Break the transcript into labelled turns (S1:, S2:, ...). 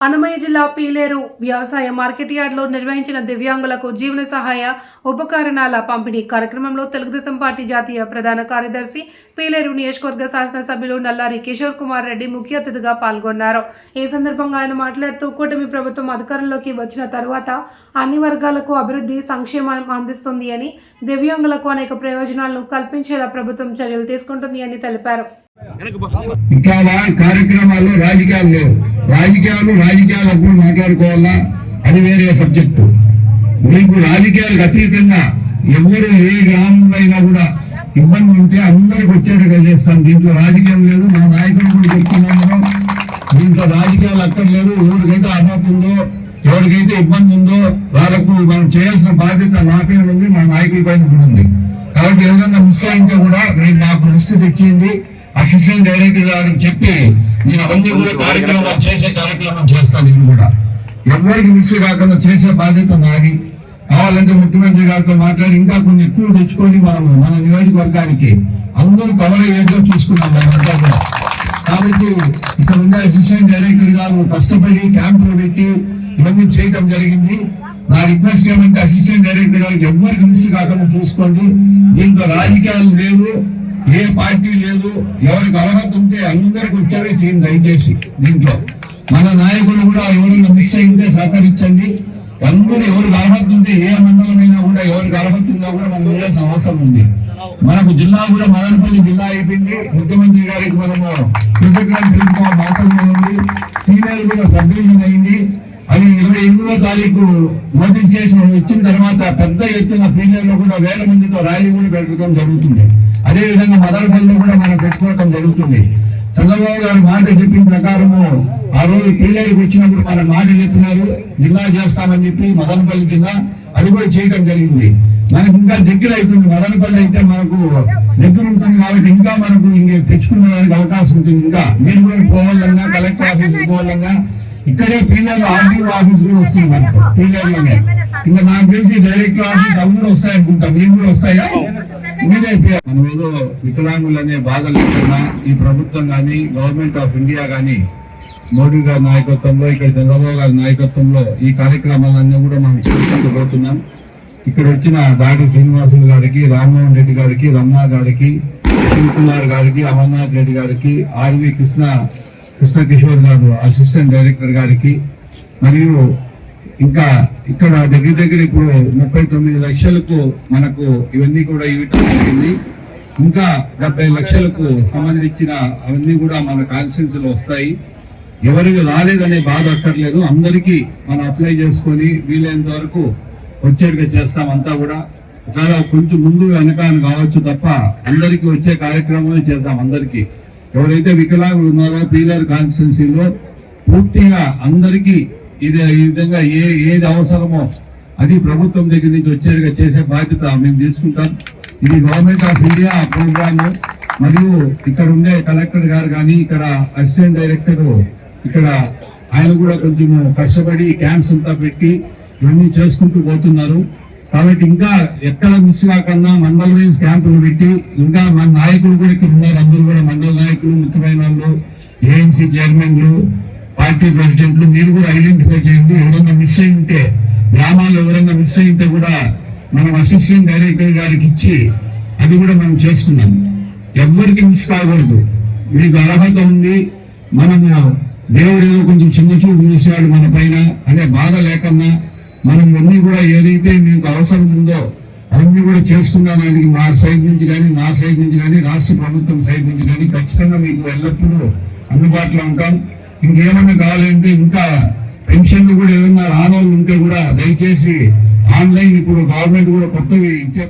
S1: అన్నమయ్య జిల్లా పీలేరు వ్యవసాయ మార్కెట్ యార్డ్లో నిర్వహించిన దివ్యాంగులకు జీవన సహాయ ఉపకరణాల పంపిణీ కార్యక్రమంలో తెలుగుదేశం పార్టీ జాతీయ ప్రధాన కార్యదర్శి పీలేరు నియోజకవర్గ శాసనసభ్యులు నల్లారి కిషోర్ కుమార్ రెడ్డి ముఖ్య అతిథిగా పాల్గొన్నారు. ఈ సందర్భంగా ఆయన మాట్లాడుతూ కూటమి ప్రభుత్వం అధికారంలోకి వచ్చిన తర్వాత అన్ని వర్గాలకు అభివృద్ధి సంక్షేమం అందిస్తుంది అని దివ్యాంగులకు అనేక ప్రయోజనాలను కల్పించేలా ప్రభుత్వం చర్యలు తీసుకుంటుంది అని తెలిపారు.
S2: ఇట్లా వా- రాజకీయాలు రాజకీయాలు అప్పుడు మాట్లాడుకోవాలా? అది వేరే సబ్జెక్టు మీకు రాజకీయాలకు అతీతంగా ఎవరు ఏ గ్రామంలో అయినా కూడా ఇబ్బంది ఉంటే అందరికి వచ్చేట్టుగా చేస్తాను దీంట్లో రాజకీయం లేదు మా నాయకులు కూడా చెప్తున్నాము దీంట్లో రాజకీయాలు అక్కర్లేదు. ఎవరికైతే అర్హత ఉందో ఎవరికైతే ఇబ్బంది ఉందో వాళ్ళకు మనం చేయాల్సిన బాధ్యత నా పైన ఉంది మా నాయకుల పైన కూడా ఉంది. కాబట్టి ఎవరైనా మిస్ అయింటే కూడా నేను నాకు లిస్ట్ తెచ్చింది అసిస్టెంట్ డైరెక్టర్ గారికి చెప్పి నేను అవన్నీ కూడా కార్యక్రమాలు చేసే కార్యక్రమం చేస్తాను నేను కూడా. ఎవరికి మిస్ కాకుండా చేసే బాధ్యత నాది కావాలంటే ముఖ్యమంత్రి గారితో మాట్లాడి ఇంకా కొన్ని ఎక్కువ తెచ్చుకొని మనం మన నియోజకవర్గానికి అందరూ కవర్ అయ్యేదో చూసుకున్నాం మనమంతా కూడా. కాబట్టి ఇక్కడ ఉన్న అసిస్టెంట్ డైరెక్టర్ గారు కష్టపడి క్యాంపులు పెట్టి ఇవన్నీ చేయడం జరిగింది. నా రిక్వెస్ట్ ఏమంటే అసిస్టెంట్ డైరెక్టర్ గారికి ఎవరికి మిస్ కాకుండా చూసుకోండి. దీంట్లో రాజకీయాలు లేవు. ఏ పార్టీ లేదు ఎవరికి అర్హత ఉంటే అందరికి వచ్చేవి చేయండి దయచేసి దీంట్లో. మన నాయకులు కూడా ఎవరైనా మిస్ అయింటే సహకరించండి. అందరూ ఎవరికి అర్హత ఉంటే ఏ మండలమైనా కూడా ఎవరికి అర్హత ఉందో కూడా మనం వెళ్ళాల్సిన అవసరం ఉంది. మనకు జిల్లా కూడా మదనపల్లి జిల్లా అయిపోయింది. ముఖ్యమంత్రి గారికి మనము కృతజ్ఞతలు అవసరం ఉంది. ఫీమేల్ కూడా సబ్ అయింది. అది ఇరవై ఎనిమిదో తారీఖు నోటిఫికేషన్ ఇచ్చిన తర్వాత పెద్ద ఎత్తున ఫీమేల్లో కూడా వేల మందితో ర్యాలీ కూడా పెట్టడం జరుగుతుంది. అదే విధంగా మదనపల్లిలో కూడా మనం పెట్టుకోవటం జరుగుతుంది. చంద్రబాబు గారు మాట చెప్పిన ప్రకారము ఆ రోజు పిల్లలకి వచ్చినప్పుడు మన మాట చెప్పినారు జిల్లా చేస్తామని చెప్పి మదనపల్లి కింద అది కూడా చేయడం జరిగింది. మనకు ఇంకా దగ్గర అవుతుంది. మదనపల్లి అయితే మనకు దగ్గర ఉంటుంది కాబట్టి ఇంకా మనకు ఇంకే తెచ్చుకునేదానికి అవకాశం ఉంటుంది. ఇంకా మీరు కూడా పోవాలన్నా కలెక్టర్ ఆఫీస్ పోవాలన్నా ఇక్కడే పీలర్ ఆర్డీఓ ఆఫీస్ కూడా వస్తుంది మనకు పీలర్లోనే ఇంకా నాకు తెలిసి డైరెక్టర్ ఆఫీస్ అవి కూడా వస్తాయనుకుంటా. మీరు కూడా వస్తాయా? మీరే మనం ఏదో వికలాంగులనే బాధ లేకుండా ఈ ప్రభుత్వం కానీ గవర్నమెంట్ ఆఫ్ ఇండియా కానీ మోడీ గారి నాయకత్వంలో ఇక్కడ చంద్రబాబు గారి నాయకత్వంలో ఈ కార్యక్రమాలన్నీ కూడా మనం చేసుకుంటుపోతున్నాం ఇక్కడ వచ్చిన దాడి శ్రీనివాసులు గారికి రామ్మోహన్ రెడ్డి గారికి రమణ గారికి శివ్ కుమార్ గారికి అమర్నాథ్ రెడ్డి గారికి ఆర్వి కృష్ణ కృష్ణ కిషోర్ గారు అసిస్టెంట్ డైరెక్టర్ గారికి మరియు ఇంకా ఇక్కడ దగ్గర దగ్గర ఇప్పుడు ముప్పై తొమ్మిది లక్షలకు మనకు ఇవన్నీ కూడా ఇవ్వటం జరిగింది. ఇంకా డెబ్బై లక్షలకు సంబంధించిన అవన్నీ కూడా మన కాన్స్టిట్యూన్సీలో వస్తాయి. ఎవరికి రాలేదనే బాధ అక్కర్లేదు. అందరికీ మనం అప్లై చేసుకొని వీలైనంత వరకు వచ్చేట్టుగా చేస్తాం అంతా కూడా. చాలా కొంచెం ముందు వెనక అని కావచ్చు తప్ప అందరికీ వచ్చే కార్యక్రమమే చేద్దాం అందరికీ. ఎవరైతే వికలాంగులు ఉన్నారో పీలర్ కాన్స్టిట్యున్సీలో పూర్తిగా అందరికీ ఇది ఈ విధంగా ఏ ఏది అవసరమో అది ప్రభుత్వం దగ్గర నుంచి వచ్చేదిగా చేసే బాధ్యత మేము తీసుకుంటాం. ఇది గవర్నమెంట్ ఆఫ్ ఇండియా ప్రోగ్రామ్. మరియు ఇక్కడ ఉండే కలెక్టర్ గారు కానీ ఇక్కడ అసిస్టెంట్ డైరెక్టర్ ఇక్కడ ఆయన కూడా కొంచెం కష్టపడి క్యాంప్స్ అంతా పెట్టి ఇవన్నీ చేసుకుంటూ పోతున్నారు. కాబట్టి ఇంకా ఎక్కడ మిస్ కాకుండా మండల వైజ్ క్యాంపులు పెట్టి ఇంకా మన నాయకులు కూడా ఇక్కడ ఉన్నారు. అందరూ కూడా మండల నాయకులు ముఖ్యమైన వాళ్ళు ఏఎన్సీ చైర్మన్లు పార్టీ ప్రెసిడెంట్లు మీరు కూడా ఐడెంటిఫై చేయండి. ఎవరైనా మిస్ అయి ఉంటే గ్రామాల్లో ఎవరైనా మిస్ అయి ఉంటే కూడా మనం అసిస్టెంట్ డైరెక్టర్ గారికి ఇచ్చి అది కూడా మనం చేసుకున్నాం ఎవరికి మిస్ కాకూడదు. మీకు అర్హత ఉంది. మనము దేవుడు ఏదో కొంచెం చిన్న చూపు చూసాడు మన పైన. అనే బాధ లేకన్నా మనం అన్ని కూడా ఏదైతే మీకు అవసరం ఉందో అవన్నీ కూడా చేసుకున్నానికి మా సైడ్ నుంచి కానీ నా సైడ్ నుంచి కానీ రాష్ట్ర ప్రభుత్వం సైడ్ నుంచి కానీ ఖచ్చితంగా మీకు ఎల్లప్పుడూ అందుబాటులో ఉంటాం. ఇంకేమైనా కావాలంటే ఇంకా పెన్షన్లు కూడా ఏమన్నా రానోళ్ళు ఉంటే కూడా దయచేసి ఆన్లైన్ ఇప్పుడు గవర్నమెంట్ కూడా కొత్తవి ఇచ్చే